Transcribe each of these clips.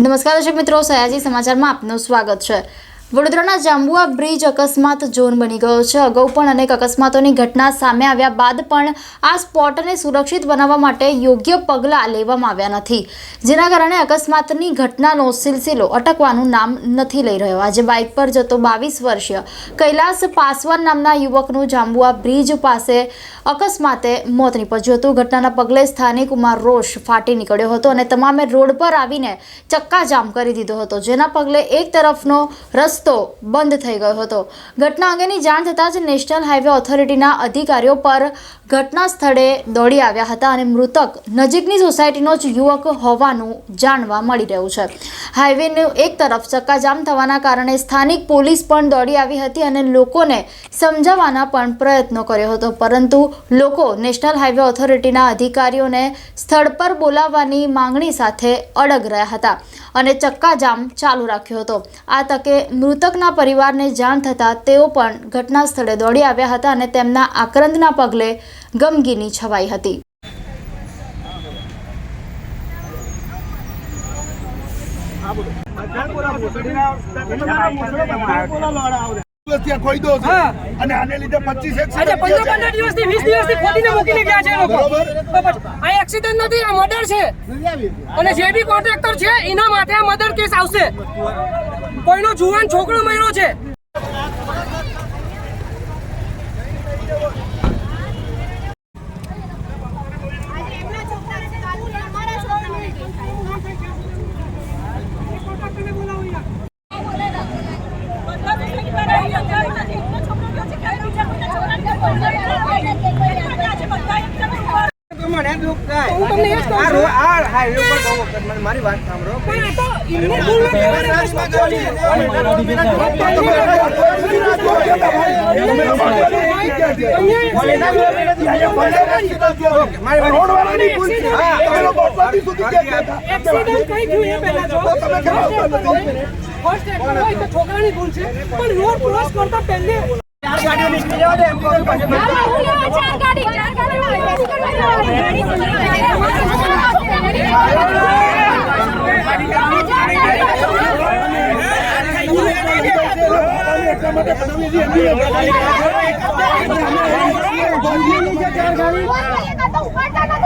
નમસ્કાર દર્શક મિત્રો સયાજી સમાચારમાં આપનું સ્વાગત છે. વડોદરાના જાંબુઆ બ્રિજ અકસ્માત ઝોન બની ગયો છે. અગાઉ પણ અનેક અકસ્માતોની ઘટના સામે આવ્યા બાદ પણ આ સ્પોટને સુરક્ષિત બનાવવા માટે યોગ્ય પગલાં લેવામાં આવ્યા નથી. જેના કારણે અકસ્માતની ઘટનાનો સિલસિલો અટકવાનું નામ નથી લઈ રહ્યો. આજે બાઇક પર જતો બાવીસ વર્ષીય કૈલાસ પાસવાન નામના યુવકનું જાંબુઆ બ્રિજ પાસે અકસ્માતે મોત નીપજ્યું હતું. ઘટનાના પગલે સ્થાનિક ઉમર રોષ ફાટી નીકળ્યો હતો અને તમામે રોડ પર આવીને ચક્કાજામ કરી દીધો હતો, જેના પગલે એક તરફનો રસ્તો બંધ થઈ ગયો હતો. ઘટના અંગેની જાણ થતાં જ નેશનલ હાઈવે ઓથોરિટીના અધિકારીઓ પર ઘટના સ્થળે દોડી આવ્યા હતા અને મૃતક નજીકની સોસાયટીનો જ યુવક હોવાનું જાણવા મળી રહ્યું છે. હાઈવેનું એક તરફ ચક્કાજામ થવાના કારણે સ્થાનિક પોલીસ પણ દોડી આવી હતી અને લોકોને સમજાવવાના પણ પ્રયત્નો કર્યો હતો. પરંતુ લોકો નેશનલ હાઈવે ઓથોરિટીના અધિકારીઓને સ્થળ પર બોલાવવાની માંગણી સાથે અડગ રહ્યા હતા અને ચક્કાજામ ચાલુ રાખ્યો હતો. આ તકે મૃતકના પરિવારને જાણ થતાં તેઓ પણ ઘટના સ્થળે દોડી આવ્યા હતા અને તેમના આક્રંદના પગલે ગમગીની છવાઈ હતી. ખોઈ દો અને આને લીધે પચીસ આજે પંદર પંદર દિવસથી વીસ દિવસથી ખોદીને મૂકીને ગયા છે લોકો. બરોબર. તો પછી આ એક્સિડન્ટ નથી આ મર્ડર છે. અને જે બી કોન્ટ્રાક્ટર છે એના માથે આ મર્ડર કેસ આવશે. કોઈનો જુવાન છોકરો મર્યો છે આજે એમના છોકરા છે કાલુ અમારા છોકરા હું તમને એ જ કહું છું. મારી વાત સાંભળો પણ આ તો એમની ભૂલ નથી. અમારે અકસ્માત થયો છે. રોડવાળાની ભૂલ છે. તમે લોકો અઠવાડિયું સુધી ક્યાં ગયા હતા? એક્સિડન્ટ કઈ થયું એ પહેલા જો તો તમે કેમ આવતા નથી? ફર્સ્ટ એડ હોય તો છોકરાની ભૂલ છે પણ રોડ ક્રોસ કરતા પહેલે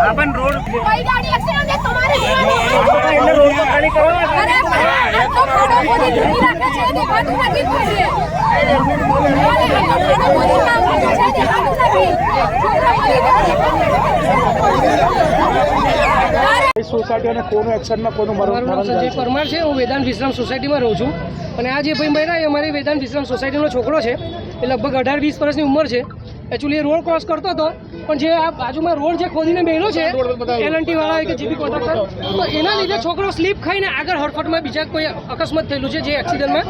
આપણ રોડ કોઈ ગાડી એક્સિડન્ટ છે તમારે એટલે રોડ પર ખાલી કરવા અરે આ તો ફોટો તે તો ફોટો રાખે છે તે કાઢું નાખી છોકરા મરી સોસાયટી અને કોનું એક્શનમાં કોનું મારું નામ પરમાર છે. હું વેદાંત વિશ્રામ સોસાયટીમાં રહું છું. અને આ જે ભાઈ મહિના એ અમારી વેદાંત વિશ્રામ સોસાયટીનો છોકરો છે. એ લગભગ અઢાર વીસ વર્ષની ઉંમર છે. એકચ્યુઅલી એ રોડ ક્રોસ કરતો હતો પણ જે આ બાજુમાં રોડ જે ખોદીને બેલો છે એલએનટી વાળા કે જીબી કોન્ટ્રાક્ટર તો એના લીધે છોકરો સ્લીપ ખાઈને આગળ હડફટમાં બીજા કોઈ અકસ્માત થયેલું છે જે એક્સિડન્ટમાં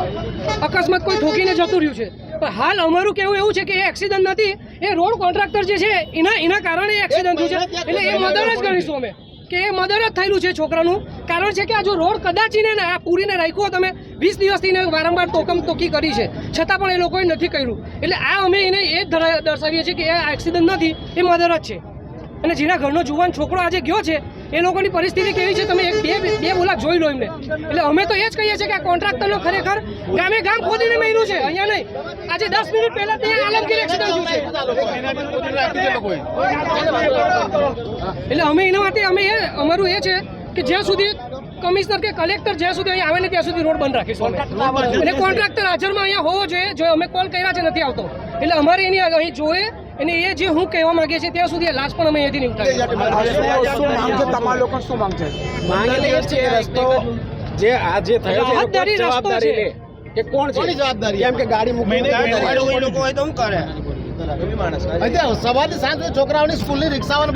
અકસ્માત કોઈ ઠોકીને જતું રહ્યું છે. પણ હાલ અમારું કેવું એવું છે કે એ એક્સિડન્ટ નથી એ રોડ કોન્ટ્રાક્ટર જે છે એના એના કારણે એક્સિડન્ટ થયું છે. એટલે એ મદદ જ ગણીશું અમે. કે એ મદર જ થયેલું છે છોકરાનું. કારણ છે કે આ જો રોડ કદાચીને ને આ પૂરીને રાખ્યો તમે વીસ દિવસથી એને વારંવાર તોકમ તોકી કરી છે. છતાં પણ એ લોકોએ નથી કર્યું. એટલે આ અમે એને એ દર્શાવીએ છીએ કે આ એક્સિડન્ટ નથી, એ મર્ડર જ છે. અને જેના ઘરનો જુવાન છોકરો આજે ગયો છે, એ લોકોની પરિસ્થિતિ કેવી છે? તમે એક બે બે બોલા જોઈ લો એમને. એટલે અમે તો એ જ કહીએ છીએ કે આ કોન્ટ્રાક્ટરનો ખરેખર. ગામે ગામ ખોદીને મેળ્યું છે, અહીંયા નહીં. આજે દસ મિનિટ પહેલા ત્યાં આલમગીર એક્સિડન્ટ થયું છે. એટલે અમે એના માટે અમે એ અમારું એ છે કે જ્યાં સુધી કમિશનર કે કલેક્ટર જ્યાં સુધી અહીં આવે ને ત્યાં સુધી રોડ બંધ રાખીશું અને કોન્ટ્રાક્ટર હાજરમાં અહીંયા હોવો જોઈએ જો અમે કોલ કર્યા છે નથી આવતો. એટલે અમારે એની અહીં જોઈએ અને એ જે હું કહેવા માંગે છે ત્યાં સુધી લાશ પણ અમે અહીંયાથી નહીં તમારા લોકો શું માંગ છે? માંગે છે રસ્તો જે આ જે થયો છે જવાબદારી રસ્તો છે. લે. કે કોણ છે? જવાબદારી? કેમ કે ગાડી મૂકીને લોકો હોય તો શું કરે? સવારથી સાંજ છોકરાઓની સ્કૂલની રિક્ષાઓને